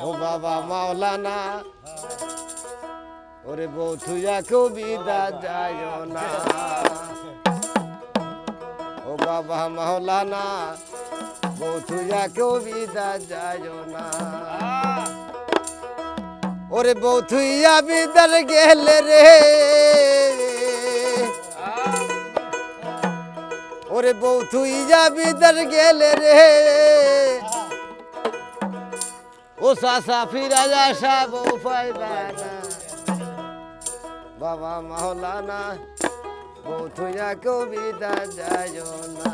ও বাবা মাওলানা, ওরে বৌথুয়া কবিতা যায় না। ও বাবা মাওলানা বৌথুয়া কবিতা যায় না। ওরে বৌথুইয়া বিদার গেলে রে। ওরে বৌথুইয়া বিদার গেলে রে। ও সাসা ফিরাজা সাহেব উপায় বানা বাবা মাওলানা বউ থুয়া কবিতা যায় না।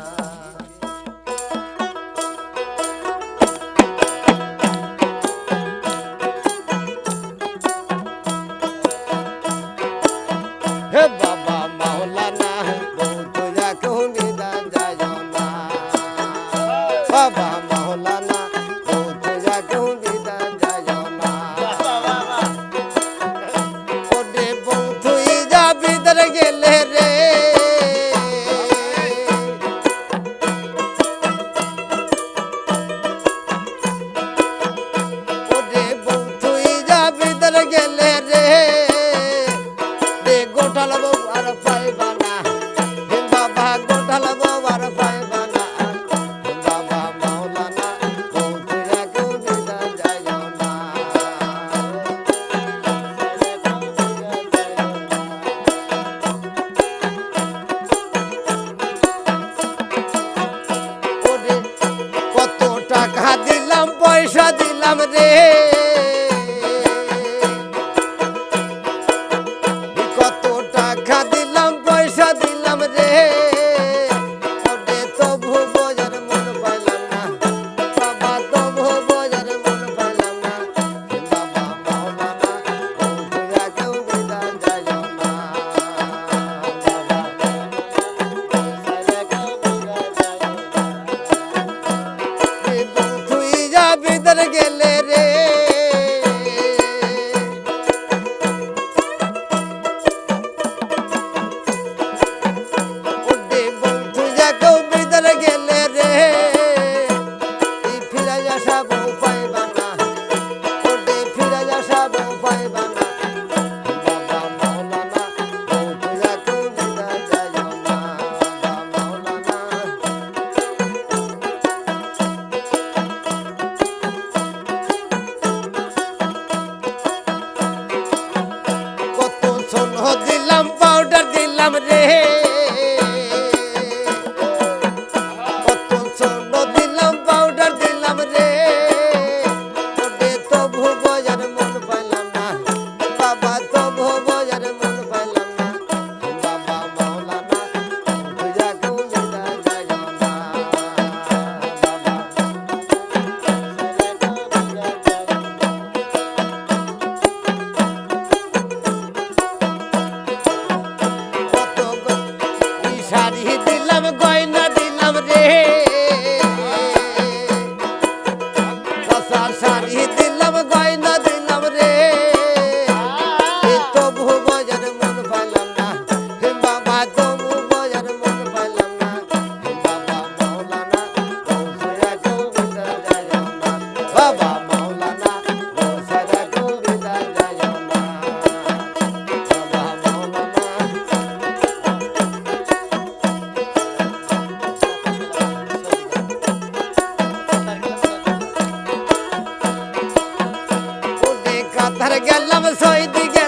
বাবা গেলে রে। ওরে বউ তুই যাবি দর I'm a day. করলাম ছয় দিকে